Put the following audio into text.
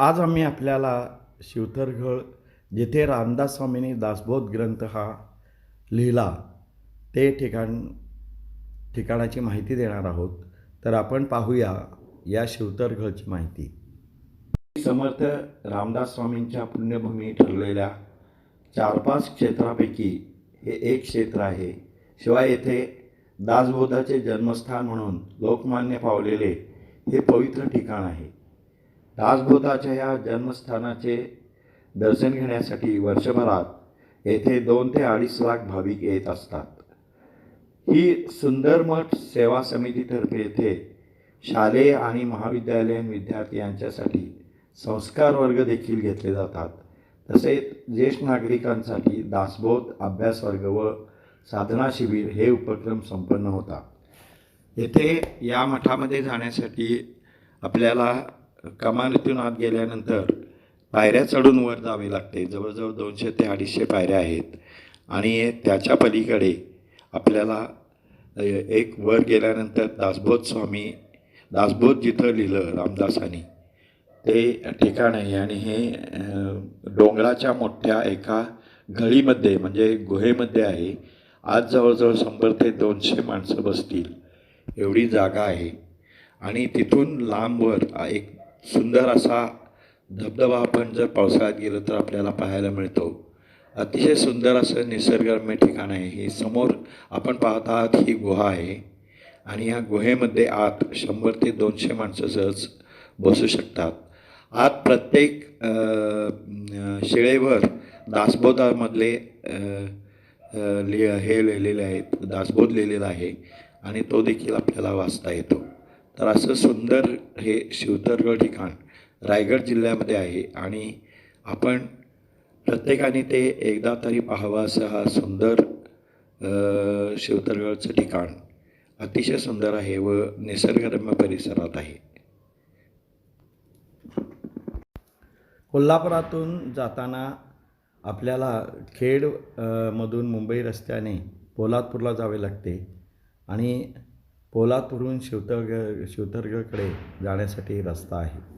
आज आम्ही आपल्याला शिवथरघळ जिथे रामदास स्वामींनी दासबोध ग्रंथ हा लिहिला ते ठिकाण ठिकाणाची माहिती देणार आहोत. तर आपण पाहूया या शिवतरघळची माहिती. समर्थ रामदास स्वामींच्या पुण्यभूमी ठरलेल्या चार पाच क्षेत्रापैकी हे एक क्षेत्र आहे. शिवाय येथे दासबोधाचे जन्मस्थान म्हणून लोकमान्य पावलेले हे पवित्र ठिकाण आहे. दासबोधाच्या या जन्मस्थानाचे दर्शन घेण्यासाठी वर्षभरात येथे दोन ते अडीच लाख भाविक येत असतात. ही सुंदर मठ सेवा समितीतर्फे येथे शालेय आणि महाविद्यालयीन विद्यार्थी यांच्यासाठी संस्कार वर्ग देखील घेतले जातात. तसेच ज्येष्ठ नागरिकांसाठी दासबोध अभ्यास वर्ग व साधना शिबिर हे उपक्रम संपन्न होतात. येथे या मठामध्ये जाण्यासाठी आपल्याला कमानीतून आत गेल्यानंतर पायऱ्या चढून वर जावे लागते. जवळजवळ दोनशे ते अडीचशे पायऱ्या आहेत. आणि त्याच्या पलीकडे आपल्याला एक वर गेल्यानंतर दासबोध स्वामी दासबोध जिथं लिहिलं रामदासांनी ते ठिकाण आहे. आणि हे डोंगराच्या मोठ्या एका गळीमध्ये म्हणजे गुहेमध्ये आहे. आज जवळजवळ शंभर ते दोनशे माणसं बसतील. एवढी जागा आहे. आणि तिथून लांबवर एक सुंदर असा धबधबा आपण जर पावसाळ्यात गेलो तर आपल्याला पाहायला मिळतो. अतिशय सुंदर असं निसर्गरम्य ठिकाण आहे. हे समोर आपण पाहत आहात ही गुहा आहे. आणि या गुहेमध्ये आत शंभर ते दोनशे माणसं सहज बसू शकतात. आत प्रत्येक शिळेवर दासबोधामधले लि हे लिहिलेले आहेत. दासबोध लिहिलेला आहे. आणि तो देखील आपल्याला वाचता येतो. तर असं सुंदर हे शिवतरगड ठिकाण रायगड जिल्ह्यामध्ये आहे आणि आपण प्रत्येकाने ते एकदा तरी पाहावं असं हा सुंदर शिवतरगडचं ठिकाण अतिशय सुंदर आहे व निसर्गरम्य परिसरात आहे. कोल्हापुरातून जाताना आपल्याला खेड मधून मुंबई रस्त्याने पोलादपूरला जावे लागते आणि पोलादपूरहून शिवतरग शिवतरगडकडे जाण्यासाठी रस्ता आहे.